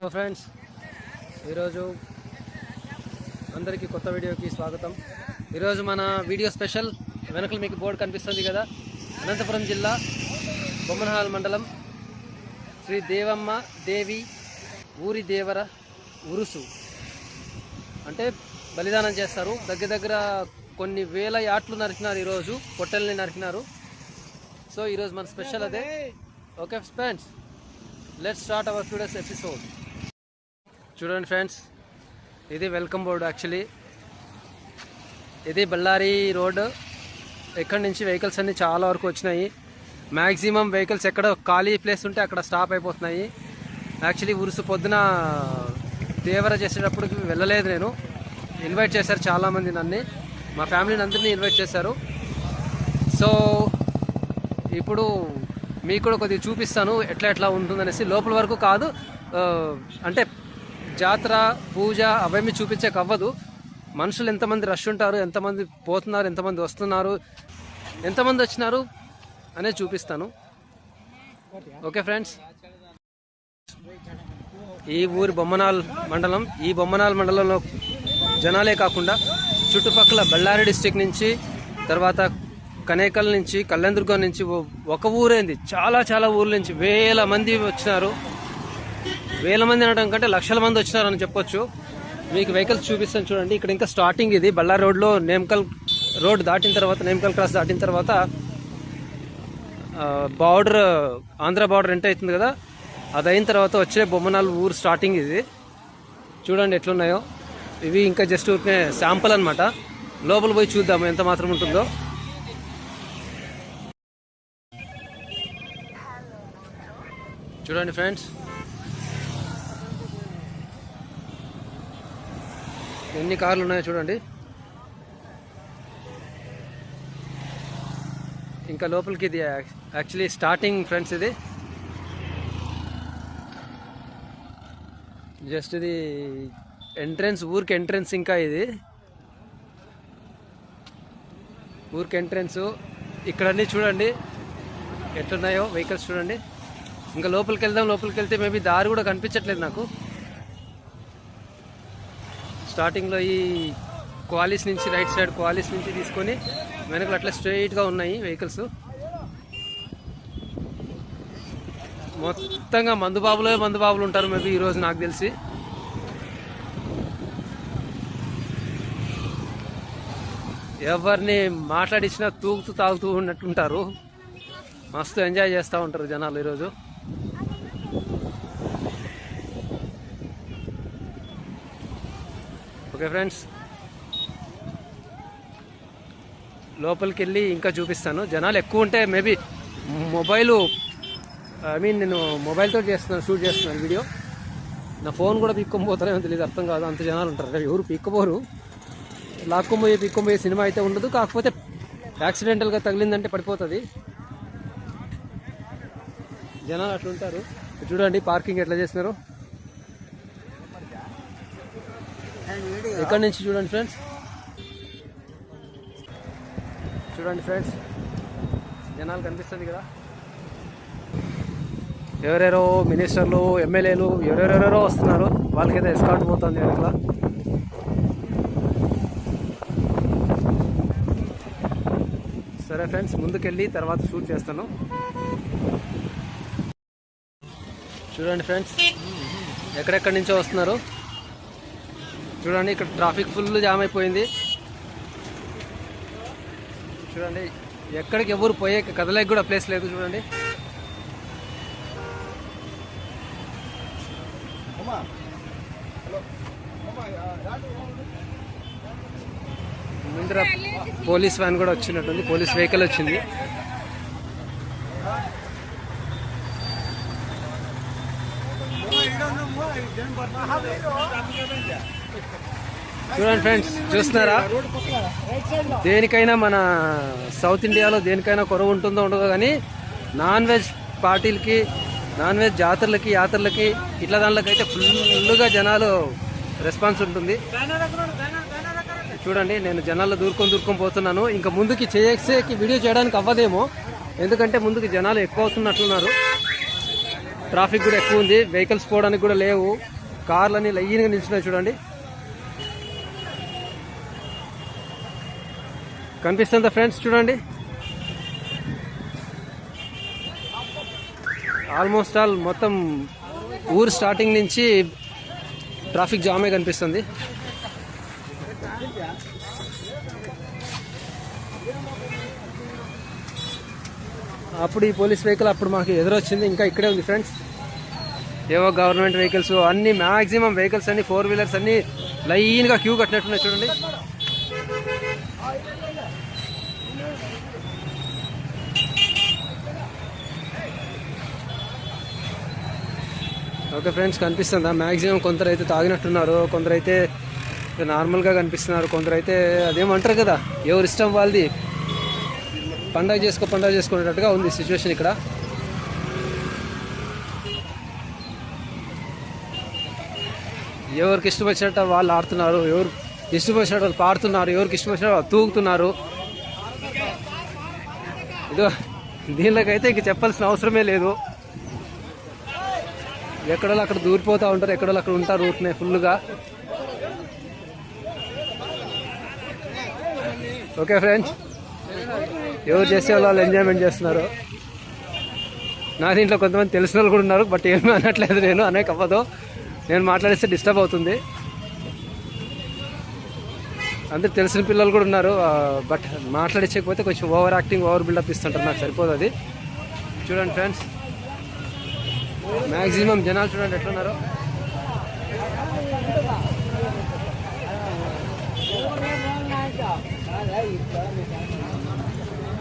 Hello friends ఈరోజు అందరికీ కొత్త వీడియోకి స్వాగతం. ఈరోజు మన వీడియో స్పెషల్ వెనకలు మీకు బోర్డు కనిపిస్తుంది కదా అనంతపురం జిల్లా బొమ్మనహాల్ మండలం శ్రీ దేవమ్మ దేవి ఊరి దేవర ఉరుసు. అంటే బలిదానం చేస్తారు. దగ్గర దగ్గర కొన్ని వేల యాట్లు నరికినారు ఈరోజు పొట్టెల్ని నరికినారు. సో ఈరోజు మన స్పెషల్ అదే. Okay friends let start our today's episode. చూడండి ఫ్రెండ్స్ ఇది వెల్కమ్ బోర్డు యాక్చువల్లీ ఇది బళ్ళారి రోడ్ ఎక్కడి నుంచి వెహికల్స్ అన్ని చాలా వరకు వచ్చినాయి. మ్యాక్సిమం వెహికల్స్ ఎక్కడ ఖాళీ ప్లేస్ ఉంటే అక్కడ స్టాప్ అయిపోతున్నాయి. యాక్చువల్లీ ఉరుసు పొద్దున దేవర చేసేటప్పుడు వెళ్ళలేదు నేను. ఇన్వైట్ చేశారు చాలామంది నన్ను. మా ఫ్యామిలీని అందరినీ ఇన్వైట్ చేశారు. సో ఇప్పుడు మీకు కూడా కొద్దిగా చూపిస్తాను ఎట్లా ఎట్లా ఉంటుందనేసి. లోపల వరకు కాదు అంటే జాతర పూజ అవేమి చూపించక అవ్వదు మనుషులు ఎంతమంది రష్ ఉంటారు ఎంతమంది పోతున్నారు ఎంతమంది వస్తున్నారు ఎంతమంది వచ్చినారు అనే చూపిస్తాను. Okay friends? ఈ ఊరి బొమ్మనాల్ మండలం ఈ బొమ్మనాల్ మండలంలో జనాలే కాకుండా చుట్టుపక్కల బళ్ళారి డిస్టిక్ నుంచి తర్వాత కనేకల్ నుంచి కళ్యాణదుర్గం నుంచి ఒక ఊరేంది. చాలా చాలా ఊర్ల నుంచి వేల మంది వచ్చినారు. వేల మంది అనడం కంటే లక్షల మంది వచ్చినారని చెప్పొచ్చు. మీకు వెహికల్స్ చూపిస్తాను చూడండి. ఇక్కడ ఇంకా స్టార్టింగ్ ఇది. బళ్ళారి రోడ్లో నేమకల్ రోడ్ దాటిన తర్వాత నేమకల్ క్రాస్ దాటిన తర్వాత బార్డర్ ఆంధ్ర బార్డర్ ఎంటర్ అవుతుంది కదా. అది అయిన తర్వాత వచ్చే బొమ్మనాలు ఊరు స్టార్టింగ్ ఇది. చూడండి ఎట్లున్నాయో. ఇవి ఇంకా జస్ట్ ఊరికే శాంపుల్ అనమాట లోపల పోయి చూద్దాము ఎంత మాత్రం ఉంటుందో. చూడండి ఫ్రెండ్స్ ఎన్ని కార్లు ఉన్నాయో చూడండి. ఇంకా లోపలికి ఇది యాక్చువల్లీ స్టార్టింగ్ ఫ్రెండ్స్ ఇది. జస్ట్ ఇది ఎంట్రన్స్ ఊరికి ఎంట్రన్స్ ఇంకా ఇది. ఊరికి ఎంట్రన్స్ ఇక్కడన్నీ చూడండి. ఎట్లున్నాయో వెహికల్స్ చూడండి. ఇంకా లోపలికి వెళ్దాం లోపలికి వెళ్తే మేబీ దారి కూడా కనిపించట్లేదు నాకు. స్టార్టింగ్లో ఈ క్వాలిస్ నుంచి రైట్ సైడ్ క్వాలిస్ నుంచి తీసుకొని వెనకలు అట్లా స్ట్రైట్గా ఉన్నాయి వెహికల్స్ మొత్తంగా మందుబాబులే మందుబాబులు ఉంటారు మేబీ ఈరోజు నాకు తెలిసి. ఎవరిని మాట్లాడించినా తూగుతూ తాగుతూ ఉన్నట్టుంటారు. మస్తు ఎంజాయ్ చేస్తూ ఉంటారు జనాలు ఈరోజు. Okay friends. లోపలికి వెళ్ళి ఇంకా చూపిస్తాను. జనాలు ఎక్కువ ఉంటే మేబీ మొబైల్ ఐ మీన్ నేను మొబైల్తో చేస్తున్నాను షూట్ చేస్తున్నాను వీడియో. నా ఫోన్ కూడా పీక్కొనిపోతారేమో తెలియదు అర్థం కాదు. అంత జనాలు ఉంటారు ఎవరు పీక్కపోరు. లాక్కొపోయి పీక్కుపోయే సినిమా అయితే ఉండదు. కాకపోతే యాక్సిడెంటల్గా తగిలిందంటే పడిపోతుంది. జనాలు అట్లుంటారు. చూడండి పార్కింగ్ ఎట్లా చేస్తున్నారు? ఎక్కడి నుంచి చూడండి ఫ్రెండ్స్? చూడండి ఫ్రెండ్స్. జనాలు కనిపిస్తుంది కదా? ఎవరెవరో మినిస్టర్లు ఎమ్మెల్యేలు ఎవరెవరెవరో వస్తున్నారు. వాళ్ళకైతే ఎస్కాట్ పోతుంది వెనకల. సరే ఫ్రెండ్స్ ముందుకెళ్ళి తర్వాత షూట్ చేస్తాను. చూడండి ఫ్రెండ్స్ ఎక్కడెక్కడి నుంచో వస్తున్నారు? చూడండి ఇక్కడ ట్రాఫిక్ ఫుల్ జామ్ అయిపోయింది. చూడండి ఎక్కడికి ఎవరు పోయే కదలేకి కూడా ప్లేస్ లేదు చూడండి. ముందర పోలీస్ వ్యాన్ కూడా వచ్చినట్టుంది పోలీస్ వెహికల్ వచ్చింది. చూడండి ఫ్రెండ్స్ చూస్తున్నారా? దేనికైనా మన సౌత్ ఇండియాలో దేనికైనా కొరవ ఉంటుందో ఉండదో కానీ నాన్ వెజ్ పార్టీలకి నాన్ వెజ్ జాతరలకి యాత్రలకి ఇట్లా దాంట్లోకి అయితే ఫుల్గా జనాలు రెస్పాన్స్ ఉంటుంది. చూడండి నేను జనాల్లో దూరుకొని దూరుకొని పోతున్నాను. ఇంకా ముందుకి చేసేకి వీడియో చేయడానికి అవ్వదేమో. ఎందుకంటే ముందుకు జనాలు ఎక్కువ అవుతున్నట్లున్నారు ట్రాఫిక్ కూడా ఎక్కువ ఉంది. వెహికల్స్ పోవడానికి కూడా లేవు. కార్లన్నీ లైన్గా నిల్చున్నాయి చూడండి. కనిపిస్తుందా ఫ్రెండ్స్ చూడండి. ఆల్మోస్ట్ ఆల్ మొత్తం ఊరు స్టార్టింగ్ నుంచి ట్రాఫిక్ జామే కనిపిస్తుంది. అప్పుడు ఈ పోలీస్ వెహికల్ అప్పుడు మాకు ఎదురొచ్చింది. ఇంకా ఇక్కడే ఉంది ఫ్రెండ్స్. ఏవో గవర్నమెంట్ వెహికల్స్ అన్ని మ్యాక్సిమం వెహికల్స్ అన్ని ఫోర్ వీలర్స్ అన్ని లైన్గా క్యూ కట్టినట్టున్నాయి చూడండి. ఓకే ఫ్రెండ్స్ కనిపిస్తుందా? మ్యాక్సిమం కొందరైతే తాగినట్టున్నారు. కొందరైతే నార్మల్గా కనిపిస్తున్నారు. కొందరైతే అదేమంటారు కదా ఎవరి ఇష్టం వాళ్ళది. పండగ చేసుకో పండగ చేసుకునేటట్టుగా ఉంది సిచ్యువేషన్ ఇక్కడ. ఎవరికి ఇష్టం వచ్చినట్టు వాళ్ళు ఆడుతున్నారు ఎవరు ఇష్టం వచ్చినట్టు వాళ్ళు పాడుతున్నారు ఎవరికి ఇష్టం వచ్చినట్టు వాళ్ళు తూగుతున్నారు. ఇదో దీనిలోకైతే ఇంక చెప్పాల్సిన అవసరమే లేదు. ఎక్కడో అక్కడ దూరిపోతూ ఉంటారు ఎక్కడో అక్కడ ఉంటారు ఊరినే ఫుల్గా ఓకే ఫ్రెండ్స్ ఎవరు చేసే వాళ్ళు ఎంజాయ్మెంట్ చేస్తున్నారు. నా దీంట్లో కొంతమంది తెలిసిన వాళ్ళు కూడా ఉన్నారు బట్ ఏమీ అనట్లేదు నేను అనేక అవ్వదు నేను మాట్లాడిస్తే డిస్టర్బ్ అవుతుంది. అందరు తెలిసిన పిల్లలు కూడా ఉన్నారు బట్ మాట్లాడించకపోతే కొంచెం ఓవర్ యాక్టింగ్ ఓవర్ బిల్డప్ ఇస్తుంటారు నాకు సరిపోదు అది. చూడండి ఫ్రెండ్స్ మ్యాక్సిమం జనాలు చూడండి ఎట్లున్నారు.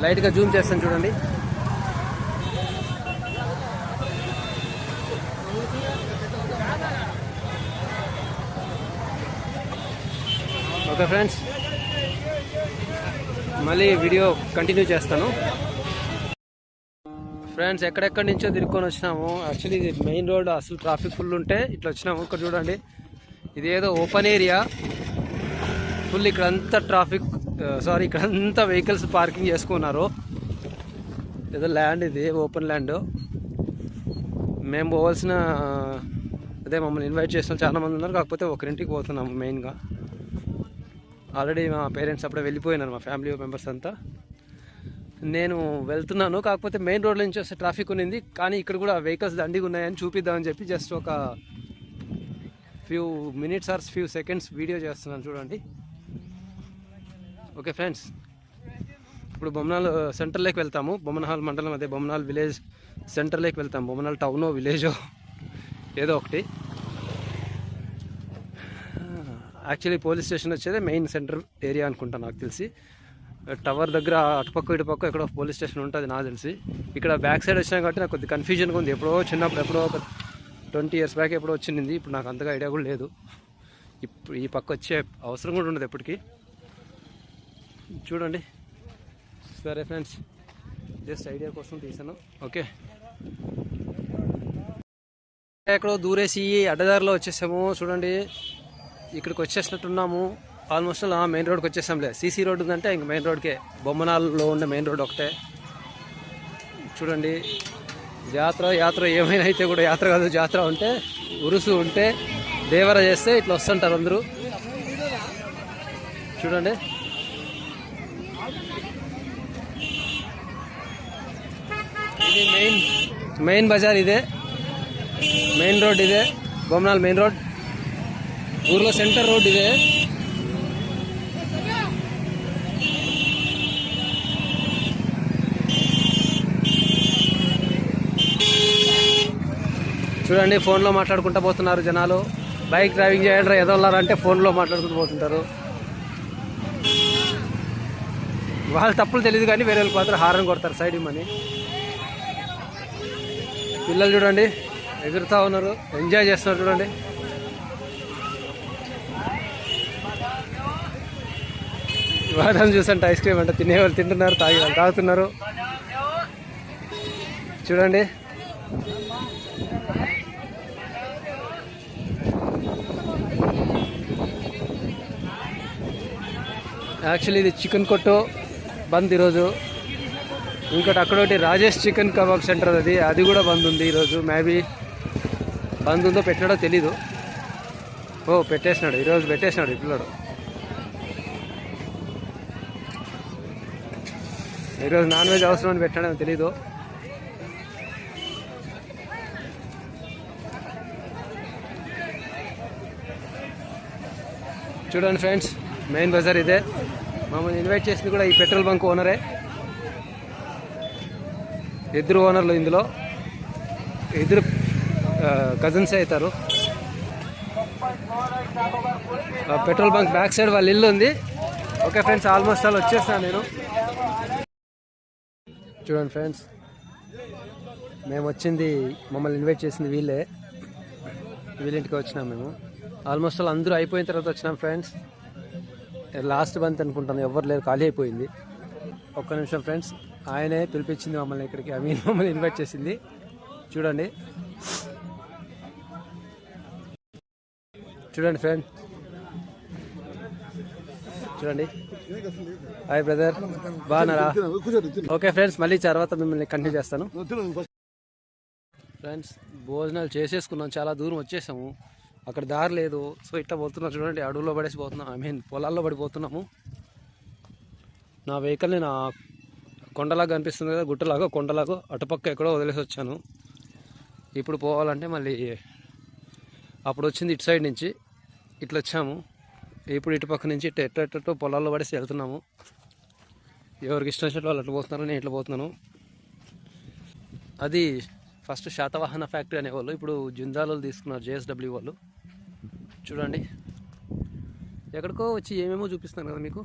లైట్గా జూమ్ చేస్తాను చూడండి. ఓకే ఫ్రెండ్స్ మళ్ళీ వీడియో కంటిన్యూ చేస్తాను. ఫ్రెండ్స్ ఎక్కడెక్కడి నుంచో తిరుక్కొని వచ్చినాము. యాక్చువల్లీ ఇది మెయిన్ రోడ్ అసలు ట్రాఫిక్ ఫుల్ ఉంటే ఇట్లా వచ్చినాము. ఇక్కడ చూడండి ఇది ఏదో ఓపెన్ ఏరియా ఫుల్ ఇక్కడ అంతా ట్రాఫిక్ సారీ ఇక్కడంతా వెహికల్స్ పార్కింగ్ చేసుకున్నారు. ఏదో ల్యాండ్ ఇది ఓపెన్ ల్యాండ్ మేము పోవాల్సిన అదే మమ్మల్ని ఇన్వైట్ చేసిన చాలామంది ఉన్నారు. కాకపోతే ఒకరింటికి పోతున్నాము మెయిన్గా ఆల్రెడీ మా పేరెంట్స్ అప్పుడే వెళ్ళిపోయినారు మా ఫ్యామిలీ మెంబర్స్ అంతా. నేను వెళ్తున్నాను. కాకపోతే మెయిన్ రోడ్ నుంచి వస్తే ట్రాఫిక్ ఉన్నింది. కానీ ఇక్కడ కూడా వెహికల్స్ దండిగా ఉన్నాయని చూపిద్దామని చెప్పి జస్ట్ ఒక few minutes or few seconds video చేస్తున్నాను చూడండి. ఓకే ఫ్రెండ్స్ ఇప్పుడు బొమ్మనాల్ సెంటర్లోకి వెళ్తాము. బొమ్మనహాల్ మండలం అదే బొమ్మనాల్ విలేజ్ సెంటర్లోకి వెళ్తాం. బొమ్మనాల్ టౌనో విలేజో ఏదో ఒకటి. యాక్చువల్లీ పోలీస్ స్టేషన్ వచ్చేదే మెయిన్ సెంటర్ ఏరియా అనుకుంటా నాకు తెలిసి. టవర్ దగ్గర అటుపక్క ఇటుపక్క ఎక్కడో పోలీస్ స్టేషన్ ఉంటుంది నాకు తెలిసి. ఇక్కడ బ్యాక్ సైడ్ వచ్చినా కాబట్టి నాకు కొద్దిగా కన్ఫ్యూజన్గా ఉంది. ఎప్పుడో చిన్నప్పుడు ఎప్పుడో ఒక ట్వంటీ ఇయర్స్ బ్యాక్ ఎప్పుడో వచ్చింది. ఇప్పుడు నాకు అంతగా ఐడియా కూడా లేదు. ఇప్పుడు ఈ పక్క వచ్చే అవసరం కూడా ఉండదు ఎప్పటికీ. చూడండి. సరే ఫ్రెండ్స్ జస్ట్ ఐడియా కోసం తీసాను. ఓకే ఎక్కడో దూరేసి అడ్డదారిలో వచ్చేసాము. చూడండి. ఇక్కడికి వచ్చేసినట్టున్నాము. ఆల్మోస్ట్ మెయిన్ రోడ్కి వచ్చేసాంలే. సీసీ రోడ్ ఉందంటే ఇంక మెయిన్ రోడ్కే. బొమ్మనాల్లో ఉండే మెయిన్ రోడ్ ఒకటే. చూడండి. జాతర యాత్ర ఏమైనా అయితే కూడా యాత్ర కాదు జాతర ఉంటే ఉరుసు ఉంటే దేవర చేస్తే ఇట్లా వస్తుంటారు అందరూ. చూడండి. ఇది మెయిన్ మెయిన్ బజార్ ఇదే. మెయిన్ రోడ్ ఇదే. Bommanal main road. ఊర్లో సెంటర్ రోడ్ ఇదే. చూడండి ఫోన్లో మాట్లాడుకుంటూ పోతున్నారు జనాలు. బైక్ డ్రైవింగ్ చేయడం ఎదవలారంటే ఫోన్లో మాట్లాడుకుంటూ పోతుంటారు. వాళ్ళ తప్పులు తెలియదు కానీ వేరే వాళ్ళకి మాత్రం హారం కొడతారు సైడ్ ఇమ్మని పిల్లలు చూడండి ఎగురుతూ ఉన్నారు ఎంజాయ్ చేస్తున్నారు చూడండి. వాళ్ళని చూసంటే ఐస్ క్రీమ్ అంటే తినేవాళ్ళు తింటున్నారు తాగి తాగుతున్నారు. చూడండి. యాక్చువల్లీ ఇది చికెన్ కొట్టు బంద్ ఈరోజు. ఇంకోటి అక్కడొకటి రాజేష్ చికెన్ కబాబ్ సెంటర్ అది. అది కూడా బంద్ ఉంది ఈరోజు. మేబీ బంద్ ఉందో పెట్టినాడో తెలీదు. ఓ పెట్టేసినాడు. ఈరోజు పెట్టేసినాడు ఈ పిల్లడు. ఈరోజు నాన్ వెజ్ అవసరం అని పెట్టాడని తెలీదు. చూడండి ఫ్రెండ్స్ మెయిన్ బజార్ ఇదే. మమ్మల్ని ఇన్వైట్ చేసింది కూడా ఈ పెట్రోల్ బంక్ ఓనరే. ఇద్దరు ఓనర్లు ఇందులో. ఇద్దరు కజిన్స్ అవుతారు. ఆ పెట్రోల్ బంక్ బ్యాక్ సైడ్ వాళ్ళ ఇల్లు ఉంది. ఓకే ఫ్రెండ్స్ ఆల్మోస్ట్ ఆల్ వచ్చేస్తాను నేను. చూడండి ఫ్రెండ్స్ మేము వచ్చింది మమ్మల్ని ఇన్వైట్ చేసింది వీళ్ళే. వీళ్ళింటికి వచ్చినాం మేము. ఆల్మోస్ట్ ఆల్ అందరూ అయిపోయిన తర్వాత వచ్చినాం ఫ్రెండ్స్. లాస్ట్ బంత్ అనుకుంటాను ఎవరు లేరు ఖాళీ అయిపోయింది. ఒక్క నిమిషం ఫ్రెండ్స్ ఆయనే పిలిపించింది మమ్మల్ని ఇక్కడికి ఐ మీన్ మమ్మల్ని ఇన్వైట్ చేసింది. చూడండి. చూడండి ఫ్రెండ్. చూడండి. Hi brother. బాగున్నారా? ఓకే ఫ్రెండ్స్ మళ్ళీ తర్వాత మిమ్మల్ని కంటిన్యూ చేస్తాను. ఫ్రెండ్స్ భోజనాలు చేసేసుకున్నాం చాలా దూరం వచ్చేసాము. అక్కడ దారి లేదు. సో ఇట్లా పోతున్నాం చూడండి అడవుల్లో పడేసి పోతున్నాం. ఐ మీన్ పొలాల్లో పడిపోతున్నాము. నా వెహికల్ని నా కొండలాగా కనిపిస్తుంది కదా గుట్టలాగా కొండలాగా అటుపక్క ఎక్కడో వదిలేసి వచ్చాను. ఇప్పుడు పోవాలంటే మళ్ళీ అప్పుడు వచ్చింది ఇటు సైడ్ నుంచి. ఇట్లా వచ్చాము. ఇప్పుడు ఇటు పక్క నుంచి ఇట్లా ఎట్ట పొలాల్లో పడేసి వెళ్తున్నాము. ఎవరికి ఇష్టం వచ్చినట్టు వాళ్ళు అట్లా పోతున్నారు నేను ఇట్లా పోతున్నాను. అది ఫస్ట్ శాతవాహన ఫ్యాక్టరీ అనేవాళ్ళు. ఇప్పుడు జిందాలు తీసుకున్నారు జేఎస్డబ్ల్యూ వాళ్ళు. చూడండి. ఎక్కడికో వచ్చి ఏమేమో చూపిస్తాను కదా మీకు.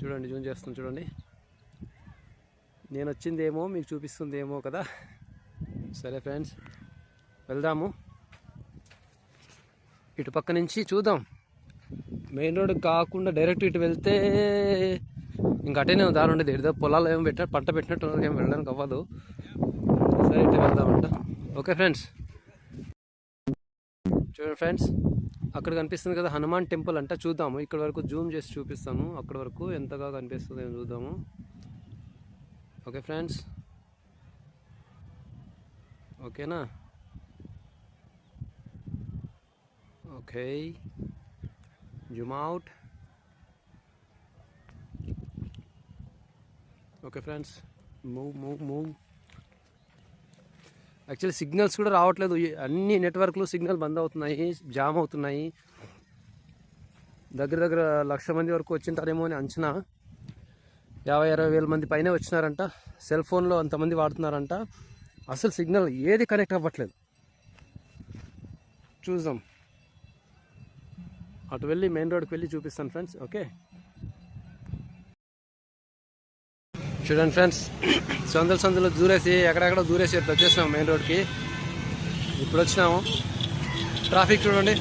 చూడండి జూన్ చేస్తాను చూడండి. నేను వచ్చిందేమో మీకు చూపిస్తుందేమో కదా. సరే ఫ్రెండ్స్ వెళ్దాము. ఇటు పక్క నుంచి చూద్దాం. మెయిన్ రోడ్ కాకుండా డైరెక్ట్ ఇటు వెళ్తే ఇంకా అటేనే దారి ఉండేది. ఏదో పొలాలు ఏమో పెట్టిన పంట పెట్టినట్టు ఉన్నది, ఏం వెళ్ళడానికి అవ్వదు. సరే ఇటు వెళ్దామంట. Okay friends. ఫ్రెండ్స్ అక్కడ కనిపిస్తుంది కదా హనుమాన్ టెంపుల్ అంట చూద్దాము. ఇక్కడ వరకు జూమ్ చేసి చూపిస్తాను అక్కడ వరకు ఎంతగా కనిపిస్తుంది చూద్దాము. Okay friends? ఓకేనా? Okay. Zoom out. Okay friends move move move. Actually signals కూడా రావట్లేదు. అన్ని నెట్వర్క్లు సిగ్నల్ బంద్ అవుతున్నాయి జామ్ అవుతున్నాయి. దగ్గర దగ్గర లక్ష మంది వరకు వచ్చింటారేమో అని అంచనా. యాభై అరవై వేల మంది పైనే వచ్చినారంట. సెల్ ఫోన్లో అంతమంది వాడుతున్నారంట. అసలు సిగ్నల్ ఏది కనెక్ట్ అవ్వట్లేదు. చూద్దాం. అటు వెళ్ళి మెయిన్ రోడ్కి వెళ్ళి చూపిస్తాను ఫ్రెండ్స్. ఓకే? చూడండి ఫ్రెండ్స్ సందులు సందులు దూరేసి ఎక్కడెక్కడ దూరేసి ఇట్లా వచ్చేసినాము మెయిన్ రోడ్కి ఇప్పుడు వచ్చినాము. ట్రాఫిక్ చూడండి.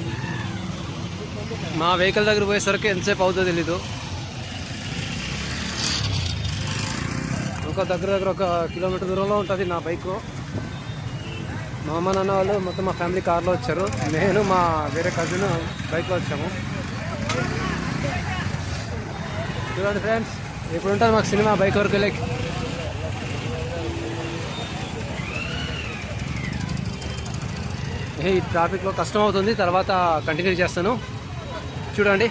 మా వెహికల్ దగ్గర పోయేసరికి ఎంతసేపు అవుతుందో తెలీదు. ఒక దగ్గర దగ్గర ఒక కిలోమీటర్ దూరంలో ఉంటుంది నా బైక్ మా అమ్మ నాన్న వాళ్ళు మొత్తం మా ఫ్యామిలీ కార్లో వచ్చారు. నేను మా వేరే కజిన్ బైక్లో వచ్చాము. చూడండి ఫ్రెండ్స్. ఇప్పుడు ఉంటుంది మాకు సినిమా బైక్ వరకు ఏ ఈ ట్రాఫిక్లో కష్టం అవుతుంది తర్వాత కంటిన్యూ చేస్తాను. చూడండి.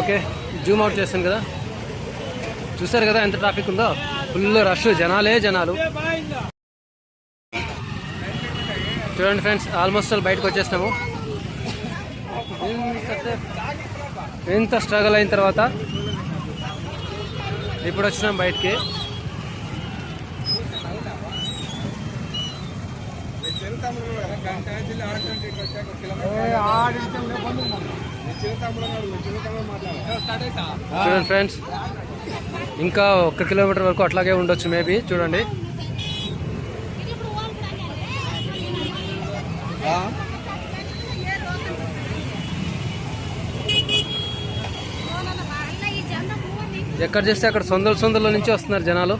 ఓకే. జూమ్ అవుట్ చేస్తాను కదా. చూసారు కదా ఎంత ట్రాఫిక్ ఉందో? ఫుల్ రష్ జనాలే జనాలు. చూడండి ఫ్రెండ్స్ ఆల్మోస్ట్ ఆల్ బయటకు వచ్చేసినాము. ఎంత స్ట్రగుల్ అయిన తర్వాత ఇప్పుడు వచ్చినాం బయటికి. చూడండి ఫ్రెండ్స్ ఇంకా ఒక్క కిలోమీటర్ వరకు అట్లాగే ఉండొచ్చు మేబీ చూడండి. ఎక్కడ చేస్తే అక్కడ సొందల సొందల నుంచి వస్తున్నారు జనాలు.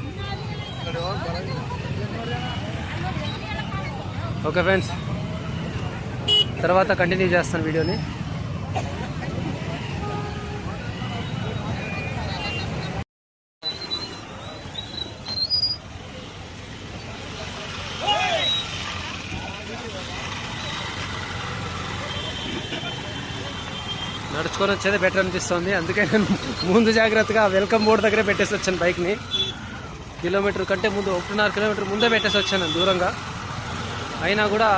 ఓకే ఫ్రెండ్స్ తర్వాత కంటిన్యూ చేస్తాను వీడియోని. తీసుకొని వచ్చేది బెటర్ అనిపిస్తుంది. అందుకే నేను ముందు జాగ్రత్తగా వెల్కమ్ బోర్డ్ దగ్గరే పెట్టేసి వచ్చాను బైక్ని కిలోమీటర్ కంటే ముందు ఒకటిన్నర కిలోమీటర్ ముందే పెట్టేసి వచ్చాను దూరంగా. అయినా కూడా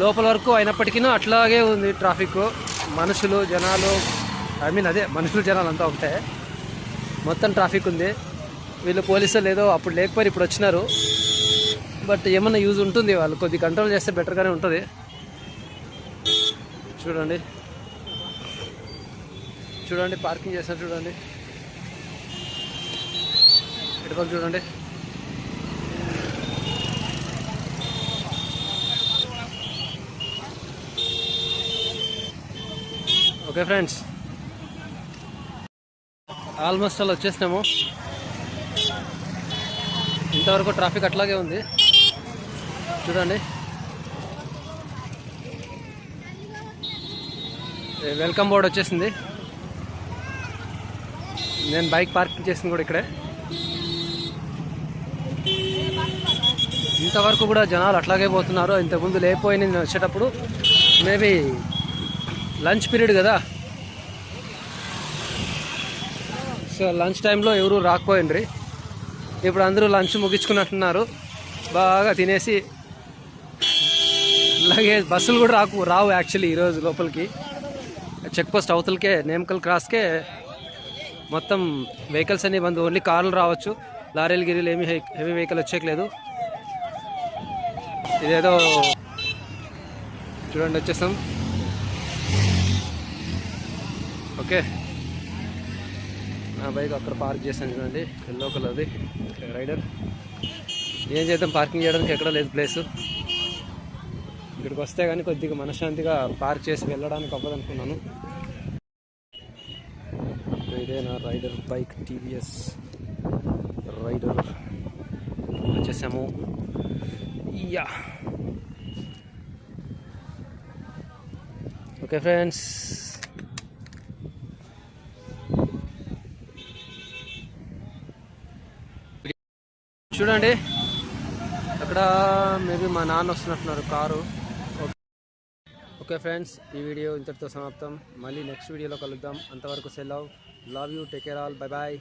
లోపల వరకు అయినప్పటికీ అట్లాగే ఉంది ట్రాఫిక్ మనుషులు జనాలు ఐ మీన్ అదే మనుషులు జనాలు అంతా ఒకటే. మొత్తం ట్రాఫిక్ ఉంది. వీళ్ళు పోలీసులు ఏదో అప్పుడు లేకపోయారు ఇప్పుడు వచ్చినారు. బట్ ఏమన్నా యూజ్ ఉంటుంది వాళ్ళు. కొద్ది కంట్రోల్ చేస్తే బెటర్గానే ఉంటుంది. చూడండి. చూడండి పార్కింగ్ చేస్తారు చూడండి. ఇటుపక్క చూడండి. Okay friends. ఆల్మోస్ట్ అలా వచ్చేసినాము. ఇంతవరకు ట్రాఫిక్ అట్లాగే ఉంది. చూడండి. వెల్కమ్ బోర్డ్ వచ్చేసింది. నేను బైక్ పార్కింగ్ చేసింది కూడా ఇక్కడే. ఇంతవరకు కూడా జనాలు అట్లాగే పోతున్నారు. ఇంతకుముందు లేకపోయి నేను వచ్చేటప్పుడు మేబీ లంచ్ పీరియడ్ కదా. సో లంచ్ టైంలో ఎవరు రాకపోయిండ్రి. ఇప్పుడు అందరూ లంచ్ ముగించుకున్నట్టున్నారు. బాగా తినేసి అలాగే బస్సులు కూడా రాకు రావు యాక్చువల్లీ ఈరోజు లోపలికి. చెక్ పోస్ట్ అవతలకే నేమకల్ క్రాస్కే మొత్తం వెహికల్స్ అన్ని బంద్ ఓన్లీ కార్లు రావచ్చు. లారీలు గిరీలు ఏమి హెవీ వెహికల్ వచ్చేయలేదు ఇదేదో చూడండి వచ్చేసాం ఓకే. నా బైక్ అక్కడ పార్క్ చేశాను చూడండి. ఎల్లో కలర్ది. రైడర్. ఏం చేద్దాం? పార్కింగ్ చేయడానికి ఎక్కడ లేదు ప్లేస్. ఇక్కడికి వస్తే కానీ కొద్దిగా మనశ్శాంతిగా పార్క్ చేసి వెళ్ళడానికి అవ్వదనుకున్నాను. ఇదే నా రైడర్ బైక్ టీవీఎస్ రైడర్ వచ్చేసాము. యా. Okay friends. చూడండి. అక్కడ మేబీ మా నాన్న వస్తున్నట్టున్నారు కారు. ఓకే ఫ్రెండ్స్ ఈ వీడియో ఇంతటితో సమాప్తం. మళ్ళీ నెక్స్ట్ వీడియోలో కలుద్దాం. అంతవరకు సెలవ్. Love you take care all bye bye